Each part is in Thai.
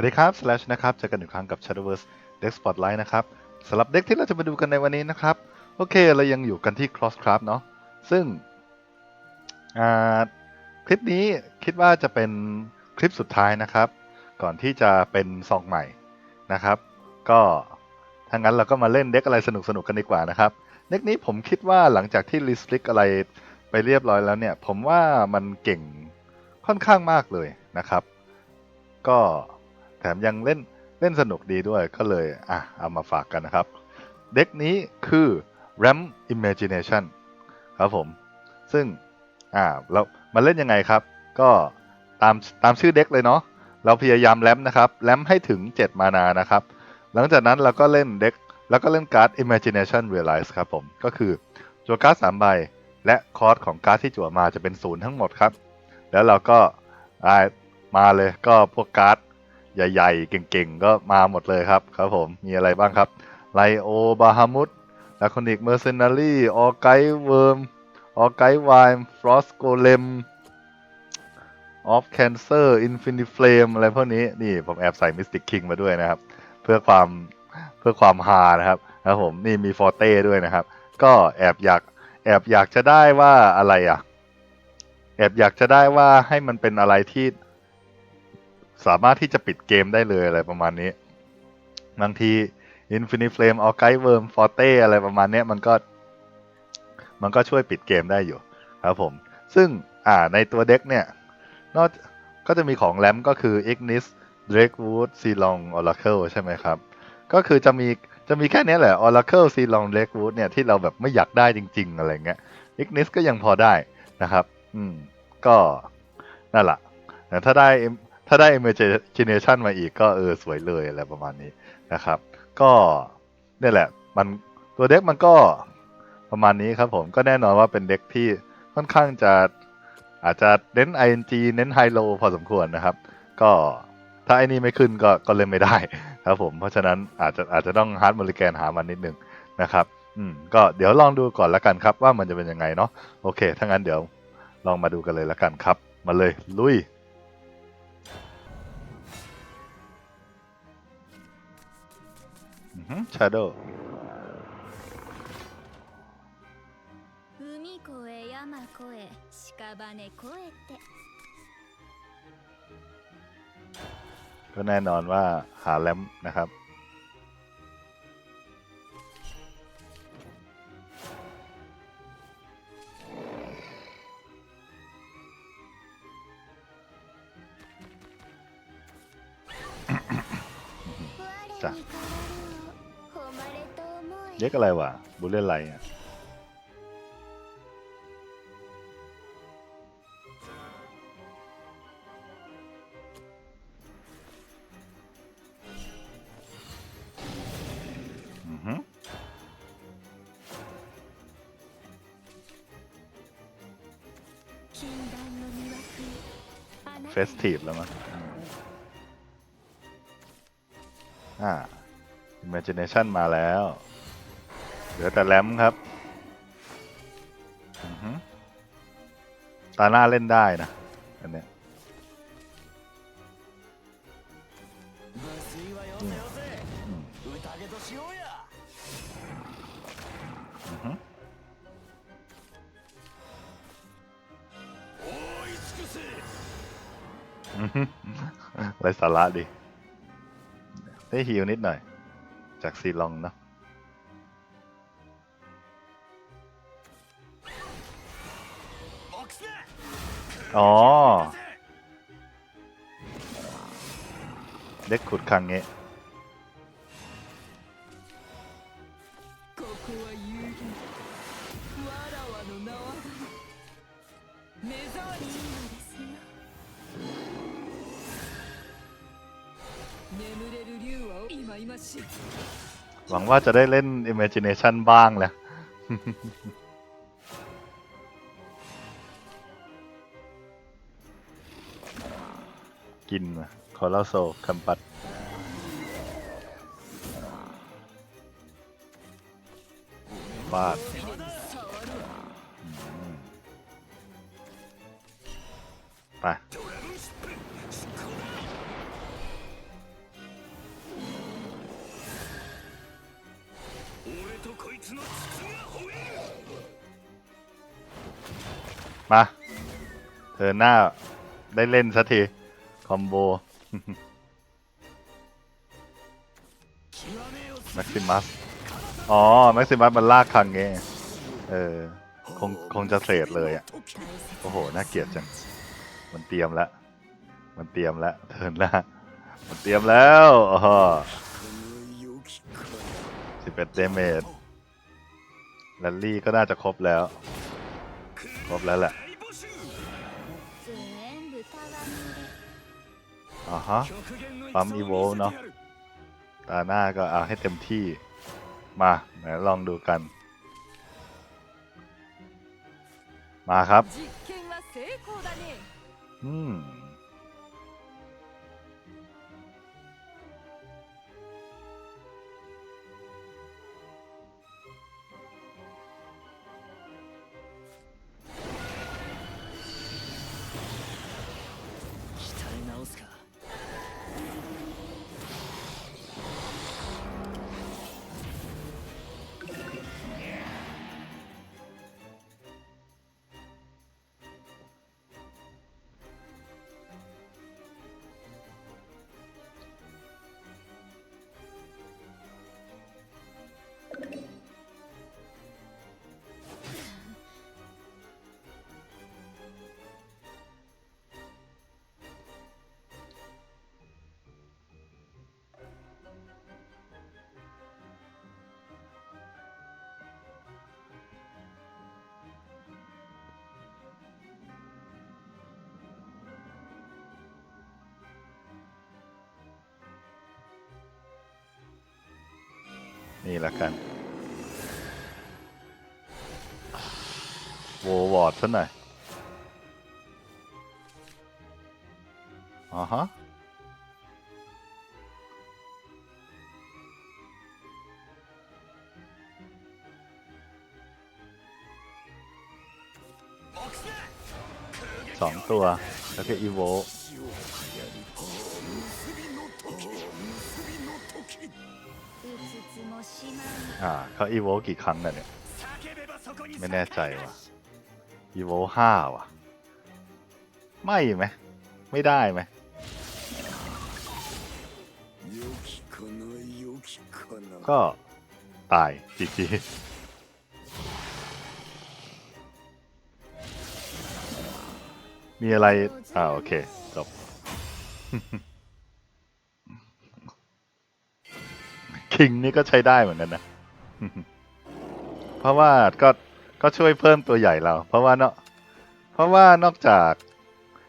วัสดีครับ Slash นะครับ เจอกันอีกครั้งกับ Shadowverse Deck Spotlight นะครับสำหรับเด็กที่เราจะมาดูกันในวันนี้นะครับ โอเค เรายังอยู่กันที่ Crosscraft เนาะซึ่งคลิปนี้คิดว่าจะเป็นคลิปสุดท้ายนะครับ ก่อนที่จะเป็นซองใหม่นะครับ ก็ถ้างั้นเราก็มาเล่นเด็กอะไรสนุกๆกันดีกว่านะครับ เด็กนี้ผมคิดว่าหลังจากที่ลิสลิกอะไรไปเรียบร้อยแล้วเนี่ย ผมว่ามันเก่งค่อนข้างมากเลยนะครับ ก็ แถมยังเล่นเล่นสนุกดีด้วยก็เลยอะเอามาฝากกันนะครับ เด็กนี้คือ Ram Imagination ครับผม ซึ่งอ่าเรามาเล่นยังไงครับ ก็ตามตามชื่อเด็กเลยเนาะเราพยายามแรมนะครับแรมให้ถึง 7 มานานะครับ หลังจากนั้นเราก็เล่นเด็กแล้วก็เล่นการ์ด Imagination Realize ครับผมก็คือจั่วการ์ดสามใบ และคอร์สของการ์ดที่จั่วมาจะเป็นศูนย์ทั้งหมดครับ แล้วเราก็มาเลยก็พวกการ์ด ใหญ่ๆ เก่งๆ ก็มาหมดเลยครับครับผมมีอะไรบ้างครับไลโอบาฮามุดลาคอนิกเมอร์เซนารีออไกเวิร์มออไกไวม์ฟรอสโกเลมออฟแคนเซอร์อินฟินิเฟลมอะไรพวกนี้นี่ผมแอบใส่มิสติกคิงมาด้วยนะครับ เพื่อความเพื่อความฮานะครับครับผมนี่มีฟอร์เต้ด้วยนะครับ ก็แอบอยากแอบอยากจะได้ว่าอะไรอะ แอบอยากจะได้ว่าให้มันเป็นอะไรที่ สามารถที่จะปิดเกมได้เลยอะไรประมาณนี้ บางที Infinite Flame เอาไกด์เวิร์มฟอร์เต้อะไรประมาณนี้มันก็ มันก็ช่วยปิดเกมได้อยู่ครับผม ซึ่งอ่าในตัวเด็กเนี่ย นอกก็จะมีของแรมก็คือ Ignis Drakewood s e l o n g Oracle ใช่ไหมครับ ก็คือจะมีจะมีแค่นี้แหละ Oracle s e l o n g Drakewood เนี่ยที่เราแบบไม่อยากได้จริง ๆ อะไรเงี้ย Ignis ก็ยังพอได้นะครับ อืม ก็นั่นแหละแต่ถ้าได้ ถ้าได้ Imagination มาอีกก็เออสวยเลยอะไรประมาณนี้นะครับ ก็เนี่ยแหละ มันตัวเด็กมันก็ประมาณนี้ครับผมก็แน่นอนว่าเป็นเด็กที่ค่อนข้างจะอาจจะเน้น ING เน้นไฮโลพอสมควรนะครับ ก็ถ้าไอ้นี่ไม่ขึ้นก็ก็เล่นไม่ได้ครับผม เพราะฉะนั้นอาจจะอาจจะต้องฮาร์ดม l ลิแกนหามันนิดนึงนะครับ อืมก็เดี๋ยวลองดูก่อนละกันครับว่ามันจะเป็นยังไงเนาะโอเคถ้างั้นเดี๋ยวลองมาดูกันเลยละกันครับ มาเลยลุย อือฮึ Shadow 海越え山越え屍越えて ก็แน่นอนว่าหาแรมนะครับ ด็กอะไรวะบูเล่อะไรอะเฟสทีฟแล้วมั้งอ่า Imagination มาแล้ว เหลือแต่แรมครับตาหน้าเล่นได้นะอันเนี้ยไรสาระดิ ได้ฮิวนิดหน่อย จากซีลองเนาะ อ๋อ เด็กขุดคังเงี้หวังว่าจะได้เล่น Imagination บ้างแหละ กินคอร์ลโซคัมปัตฟาดไปมาเธอหน้าได้เล่นสักที คอมโบแม็กซิมัส อ๋อ แม็กซิมัสมันลากคังไงเออ คงคงจะเสดเลยอะ โอ้โห น่าเกลียดจัง มันเตรียมแล้ว มันเตรียมแล้ว เทินละมันเตรียมแล้วอ๋อสิบเอ็ดเดเมจแลนลี่ก็น่าจะครบแล้ว ครบแล้วแหละ อ่าฮะ ปั๊มอีโวเนาะ ตาหน้าก็เอาให้เต็มที่ มาไหนลองดูกัน มาครับ อืม นี่ละกันโววอร์ดซะหน่อยอ่าฮะสองตัว แล้วก็อีโว อ่าเขาอีโวกี่ครั้งน่ะเนี่ย ไม่แน่ใจว่ะอีโวห้าว่ะ ไม่ไหม ไม่ได้ไหมก็ตายจีจีมีอะไร อ่า โอเค จบ คิงนี่ก็ใช้ได้เหมือนกันนะ เพราะว่าก็ก็ช่วยเพิ่มตัวใหญ่เรา เพราะว่าเนาะเพราะว่านอกจาก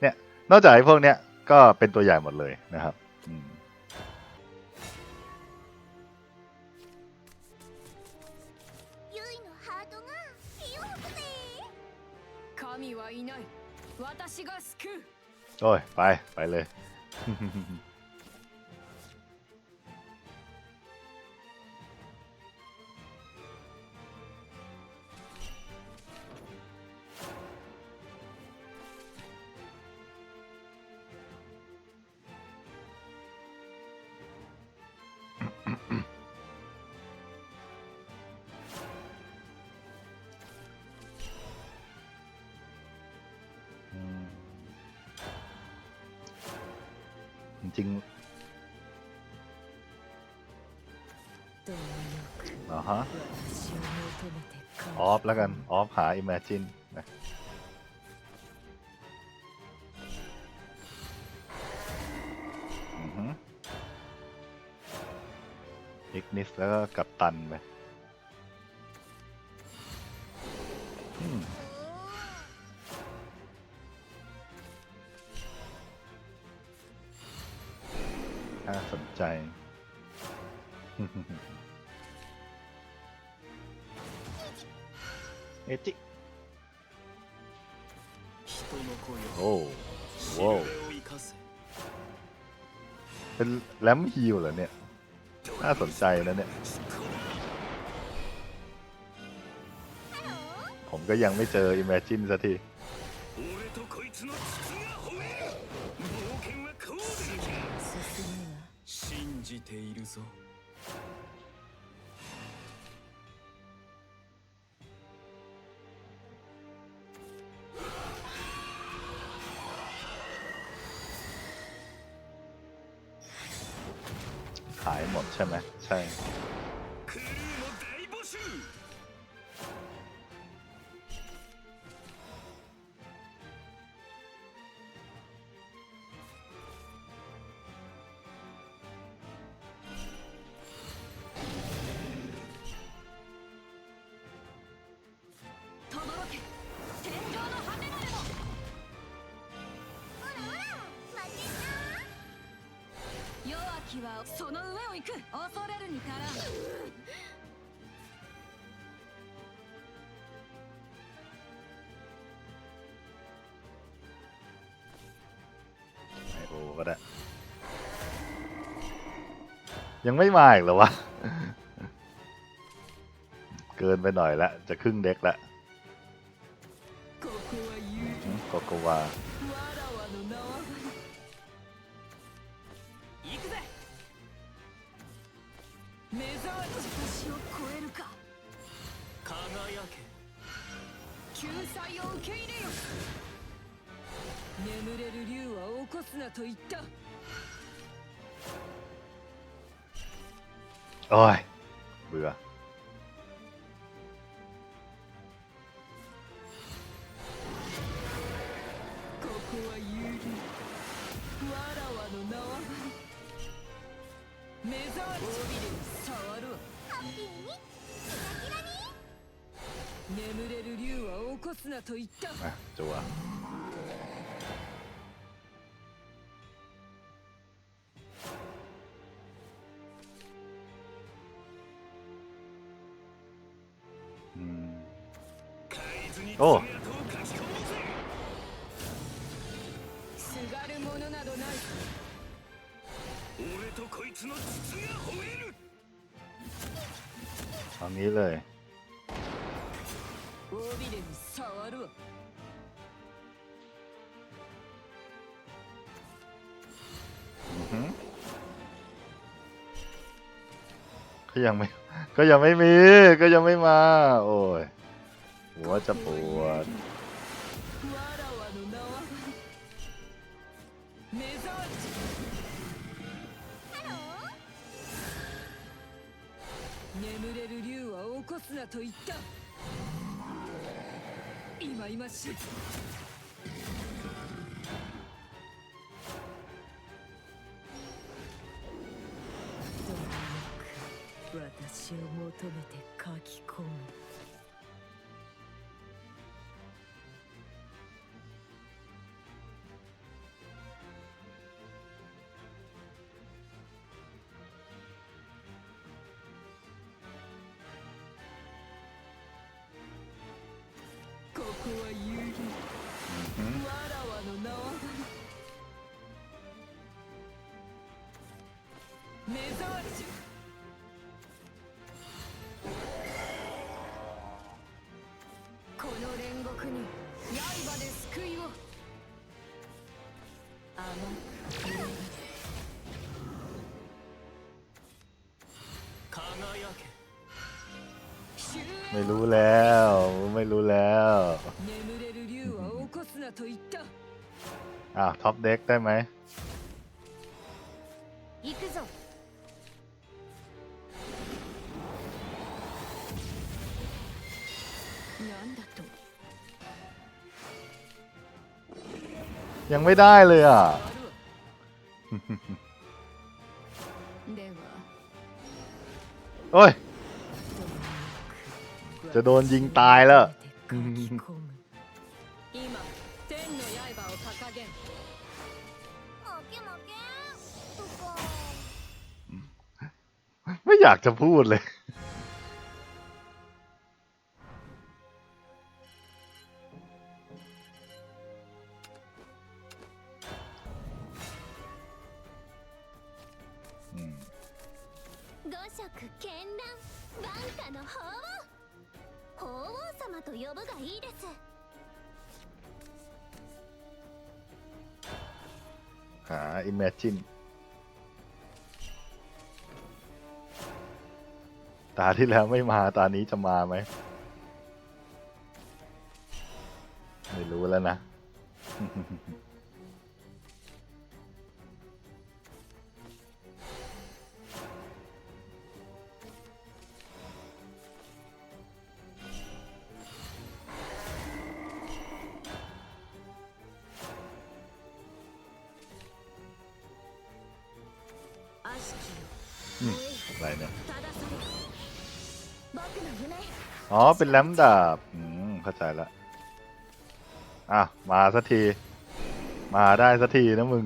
เนี่ยนอกจากไอ้พวกเนี้ยก็เป็นตัวใหญ่หมดเลยนะครับโอ้ยไป ไปเลย ฟแล้วกัน ออฟหา Imagine นะอิกนิสแล้วก็กัปตันไปอ่าสนใจ เอจิโอ้ว้วเป็นแรมฮิลเหรอเนี่ย น่าสนใจนะเนี่ย ผมก็ยังไม่เจออีเมจินสักที た弱きはその上を行く恐れるに足らん ไม่รู้ก็ได้ ยังไม่มาอีกเหรอวะ เกินไปหน่อยละ จะครึ่งเด็กละ ここは勇 อืมโกโกวา 目障り私を超えるか。輝け。救済を受け入れよ。眠れる竜は起こすなと言った。おいブれ眠れる竜は起こすなと言った。あおう。すがるものなどない。俺とこいつの筒が吠える。あ見えない。びれに触るわ อือหือก็ยังไม่ ก็ยังไม่มี ก็ยังไม่มา โอ้ย หัวจะปวด わらわの縄張り目障りハロー眠れる竜は起こすなと言った 今今しいどうなく私を求めて書き込む。 ここは有利 อือหือ わらわの縄張り目障りじゃこの煉獄に刃で救いを甘く触れる輝け終焉 ไม่รู้แล้ว ไม่รู้แล้ว と言った อ้าวท็อปเด็กได้ไหม 行くぞなんだと ยังไม่ได้เลยอ่ะ あるわでは โอ้ย どうなく จะโดนยิงตายแล้ว 書き込む ไม่อยากจะพูดเลย อืม 五色絢爛万家の法皇法皇様と呼ぶがいいです หา Imagine ตาที่แล้วไม่มาตานี้จะมาไหม ไม่รู้แล้วนะอะไรเนี่ย อ๋อ เป็นแรมดาบ อืม เข้าใจละ อะ มาสักที มาได้สักทีนะมึง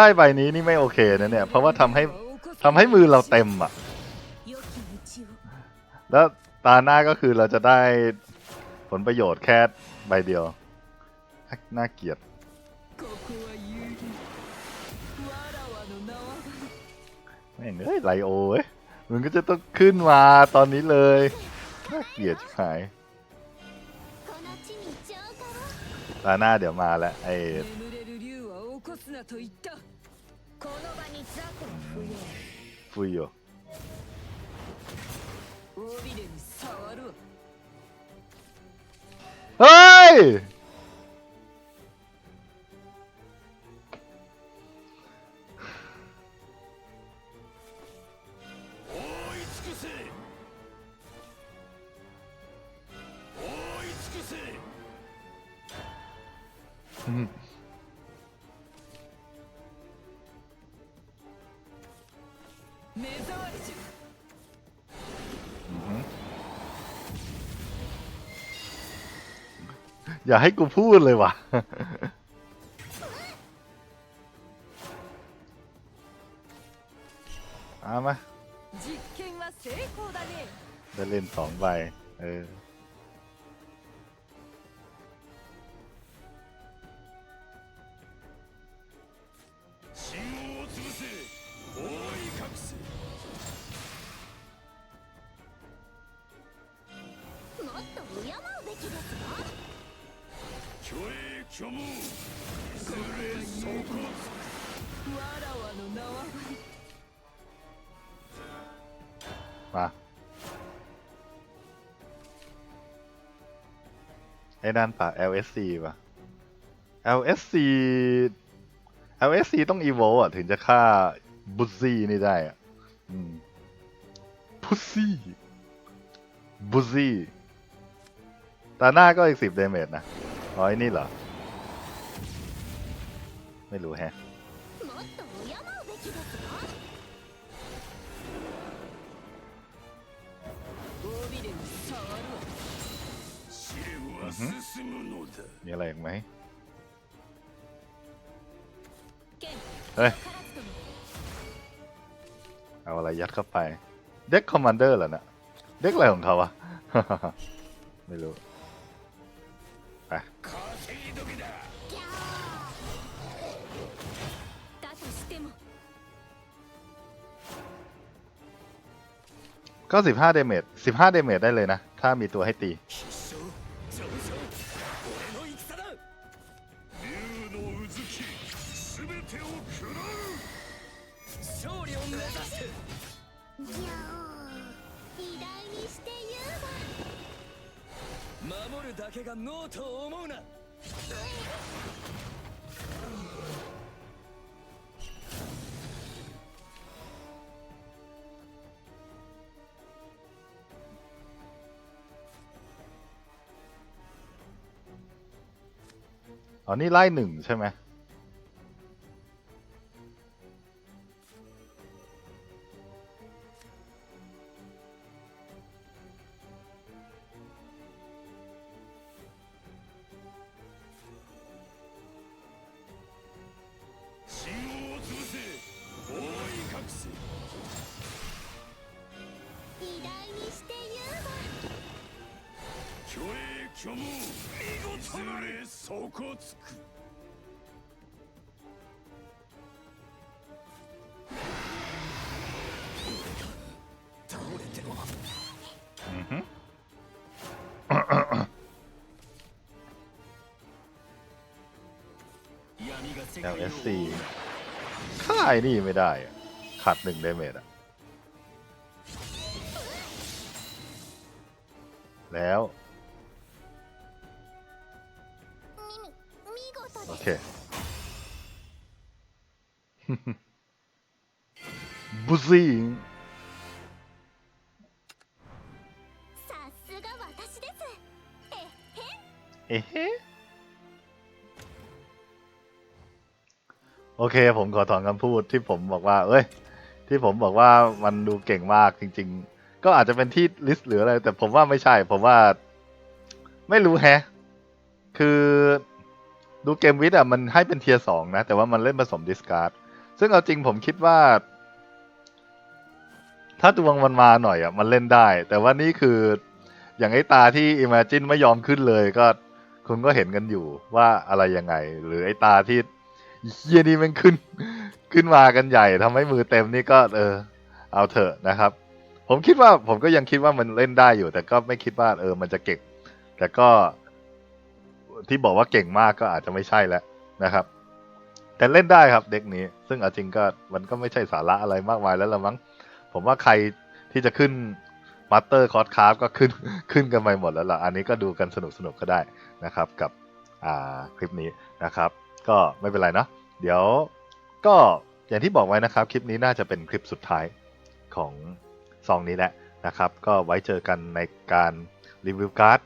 ได้ใบนี้นี่ไม่โอเคนะเนี่ย เพราะว่าทำให้ทำให้มือเราเต็มอะ แล้วตาหน้าก็คือเราจะได้ผลประโยชน์แค่ใบเดียว น่าเกลียด ไม่เอ้ยไลโอ้ยมันก็จะต้องขึ้นมาตอนนี้เลย น่าเกลียดหายตาหน้าเดี๋ยวมาแล้วไอ้ この場に雑魚不意よ尾びいに触るおいうん。 อย่าให้กูพูดเลยว่ะ เอามาได้เล่นสองใบ มาไอ้นั่นป่ะ LSC ป่ะ LSC LSC ต้อง evo อะ ถึงจะฆ่าบุซซี่นี่ได้อะอืมพุซซี่บุซซี่ตาหน้าก็อีกสิบเดเมจนะอ๋อไอ้นี่เหรอ ไม่รู้แฮะ มีอะไรอีกไหมเฮ้ย เอาอะไรยัดเข้าไป เด็กคอมมานเดอร์เหรอเนะเด็กอะไรของเขาวะ ไม่รู้ ก็สิบห้าเดเมจสิบห้าเดเมจได้เลยนะ ถ้ามีตัวให้ตี 必勝上昇俺の戦だ竜のうずき全てを食らう勝利を目指してギャー偉大にして言うわ守るだけがノーと思うな「 อ๋อ นี่ไล่หนึ่งใช่ไหม信号を潰せ覆い隠せ偉大にして言うわ虚栄虚無 見事なれ底つく倒れてもうんふん闇が世界を LSC ฆ่าไอ้นี่ไม่ได้อะขาดหนึ่งเดเมจอะ แล้ว บุซิงเอ๊ะโอเค ผมขอถอนคำพูดที่ผมบอกว่า เอ้ย ที่ผมบอกว่ามันดูเก่งมากจริง ๆ ก็อาจจะเป็นที่ลิสต์หรืออะไร แต่ผมว่าไม่ใช่ ผมว่า ไม่รู้แฮะ คือ ดูเกมวิทย์อะมันให้เป็นเทียร์สองนะ แต่ว่ามันเล่นผสมดิสการ์ดซึ่งเอาจริงผมคิดว่า ถ้าดวงมันมาหน่อยอะมันเล่นได้ แต่ว่านี่คืออย่างไอ้ตาที่ Imagine ไม่ยอมขึ้นเลยก็คุณก็เห็นกันอยู่ว่าอะไรยังไง หรือไอ้ตาที่เฮียนี่มันขึ้น ขึ้นมากันใหญ่ทำให้มือเต็มนี่ก็ เออ เอาเถอะนะครับ ผมคิดว่าผมก็ยังคิดว่ามันเล่นได้อยู่ แต่ก็ไม่คิดว่า เออ มันจะเก่งแต่ก็ ที่บอกว่าเก่งมากก็อาจจะไม่ใช่แล้วนะครับ แต่เล่นได้ครับเด็กนี้ ซึ่งเอาจริงก็มันก็ไม่ใช่สาระอะไรมากมายแล้วละมั้งผมว่าใครที่จะขึ้นมาสเตอร์คอร์สคราฟก็ขึ้นขึ้นกันไปหมดแล้วล่ะ อันนี้ก็ดูกันสนุกสนุกก็ได้นะครับ กับอ่าคลิปนี้นะครับ ก็ไม่เป็นไรเนาะเดี๋ยวก็อย่างที่บอกไว้นะครับ คลิปนี้น่าจะเป็นคลิปสุดท้ายของซองนี้แหละนะครับ ก็ไว้เจอกันในการรีวิวการ์ด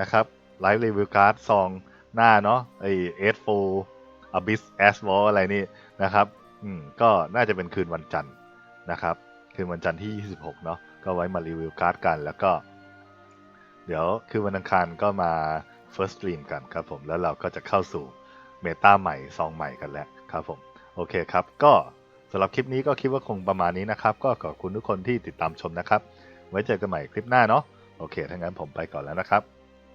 นะครับ ไลฟ์รีวิวการ์ดซองหน้าเนาะไอเอสโฟอบิสแอสวอลอะไรนี่นะครับอืมก็น่าจะเป็นคืนวันจันทร์นะครับ คืนวันจันทร์ที่ 26 เนาะก็ไว้มารีวิวการ์ดกันแล้วก็ เดี๋ยวคือวันอังคารก็มา First Stream กันครับผม แล้วเราก็จะเข้าสู่เมตาใหม่ซองใหม่กันแล้วครับผม โอเคครับ ก็สำหรับคลิปนี้ก็คิดว่าคงประมาณนี้นะครับ ก็ขอบคุณทุกคนที่ติดตามชมนะครับ ไว้เจอกันใหม่คลิปหน้าเนาะโอเคถ้างั้นผมไปก่อนแล้วนะครับ